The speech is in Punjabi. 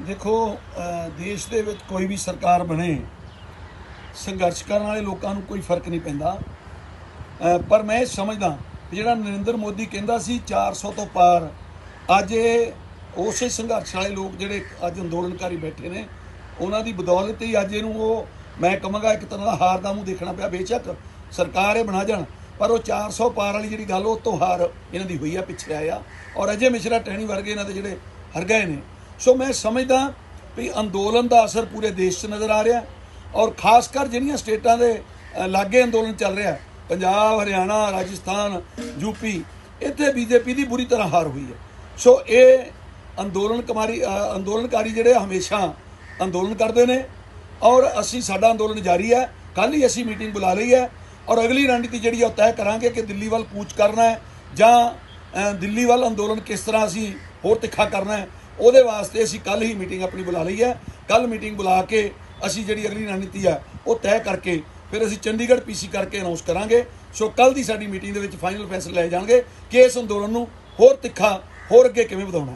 ਦੇਖੋ ਦੇਸ਼ ਦੇ ਵਿੱਚ ਕੋਈ ਵੀ ਸਰਕਾਰ ਬਣੇ, ਸੰਘਰਸ਼ ਕਰਨ ਵਾਲੇ ਲੋਕਾਂ ਨੂੰ ਕੋਈ ਫ਼ਰਕ ਨਹੀਂ ਪੈਂਦਾ। ਪਰ ਮੈਂ ਇਹ ਸਮਝਦਾ ਵੀ ਜਿਹੜਾ ਨਰਿੰਦਰ ਮੋਦੀ ਕਹਿੰਦਾ ਸੀ 400 ਤੋਂ ਪਾਰ, ਅੱਜ ਇਹ ਉਸੇ ਸੰਘਰਸ਼ ਵਾਲੇ ਲੋਕ ਜਿਹੜੇ ਅੱਜ ਅੰਦੋਲਨਕਾਰੀ ਬੈਠੇ ਨੇ, ਉਹਨਾਂ ਦੀ ਬਦੌਲਤ ਹੀ ਅੱਜ ਇਹਨੂੰ ਉਹ, ਮੈਂ ਕਹਾਂਗਾ ਇੱਕ ਤਰ੍ਹਾਂ ਦਾ ਹਾਰ ਦਾ ਮੂੰਹ ਦੇਖਣਾ ਪਿਆ, ਬੇਸ਼ੱਕ ਸਰਕਾਰ ਇਹ ਬਣਾ ਜਾਣ, ਪਰ ਉਹ 400 ਪਾਰ ਵਾਲੀ ਜਿਹੜੀ ਗੱਲ, ਉਹ ਤੋਂ ਹਾਰ ਇਹਨਾਂ ਦੀ ਹੋਈ ਆ, ਪਿੱਛੇ ਆਇਆ ਔਰ ਅਜੇ ਮਿਸ਼ਰਾ ਟਹਿਣੀ ਵਰਗੇ ਇਹਨਾਂ ਦੇ ਜਿਹੜੇ ਹਰ ਗਏ ਨੇ ਸੋ ਮੈਂ ਸਮਝਦਾ ਵੀ ਅੰਦੋਲਨ ਦਾ ਅਸਰ ਪੂਰੇ ਦੇਸ਼ 'ਚ ਨਜ਼ਰ ਆ ਰਿਹਾ ਔਰ ਖਾਸ ਕਰ ਜਿਹੜੀਆਂ ਸਟੇਟਾਂ ਦੇ ਲਾਗੇ ਅੰਦੋਲਨ ਚੱਲ ਰਿਹਾ, ਪੰਜਾਬ, ਹਰਿਆਣਾ, ਰਾਜਸਥਾਨ ਯੂਪੀ ਇੱਥੇ ਬੀਜੇਪੀ ਦੀ ਬੁਰੀ ਤਰ੍ਹਾਂ ਹਾਰ ਹੋਈ ਹੈ। ਸੋ ਇਹ ਅੰਦੋਲਨ ਕੁਮਾਰੀ ਅੰਦੋਲਨਕਾਰੀ ਜਿਹੜੇ ਹਮੇਸ਼ਾ ਅੰਦੋਲਨ ਕਰਦੇ ਨੇ ਔਰ ਅਸੀਂ, ਸਾਡਾ ਅੰਦੋਲਨ ਜਾਰੀ ਹੈ। ਕੱਲ ਹੀ ਅਸੀਂ ਮੀਟਿੰਗ ਬੁਲਾ ਲਈ ਹੈ ਔਰ ਅਗਲੀ ਰਣਨੀਤੀ ਜਿਹੜੀ ਆ ਉਹ ਤੈਅ ਕਰਾਂਗੇ ਕਿ ਦਿੱਲੀ ਵੱਲ ਕੂਚ ਕਰਨਾ ਹੈ ਜਾਂ ਦਿੱਲੀ ਵੱਲ ਅੰਦੋਲਨ ਕਿਸ ਤਰ੍ਹਾਂ ਅਸੀਂ ਹੋਰ ਤਿੱਖਾ ਕਰਨਾ ਹੈ। ਉਹਦੇ ਵਾਸਤੇ ਅਸੀਂ ਕੱਲ ਹੀ ਮੀਟਿੰਗ ਆਪਣੀ ਬੁਲਾ ਲਈ ਹੈ। ਕੱਲ ਮੀਟਿੰਗ ਬੁਲਾ ਕੇ ਅਸੀਂ ਜਿਹੜੀ ਅਗਲੀ ਰਣਨੀਤੀ ਆ, ਉਹ ਤੈਅ ਕਰਕੇ ਫਿਰ ਅਸੀਂ ਚੰਡੀਗੜ੍ਹ ਪੀਸੀ ਕਰਕੇ ਅਨਾਉਂਸ ਕਰਾਂਗੇ। ਸੋ ਕੱਲ ਦੀ ਸਾਡੀ ਮੀਟਿੰਗ ਦੇ ਵਿੱਚ ਫਾਈਨਲ ਫੈਸਲੇ ਲਏ ਜਾਣਗੇ ਕਿ ਇਸ ਅੰਦੋਲਨ ਨੂੰ ਹੋਰ ਤਿੱਖਾ, ਹੋਰ ਅੱਗੇ ਕਿਵੇਂ ਵਧਾਉਣਾ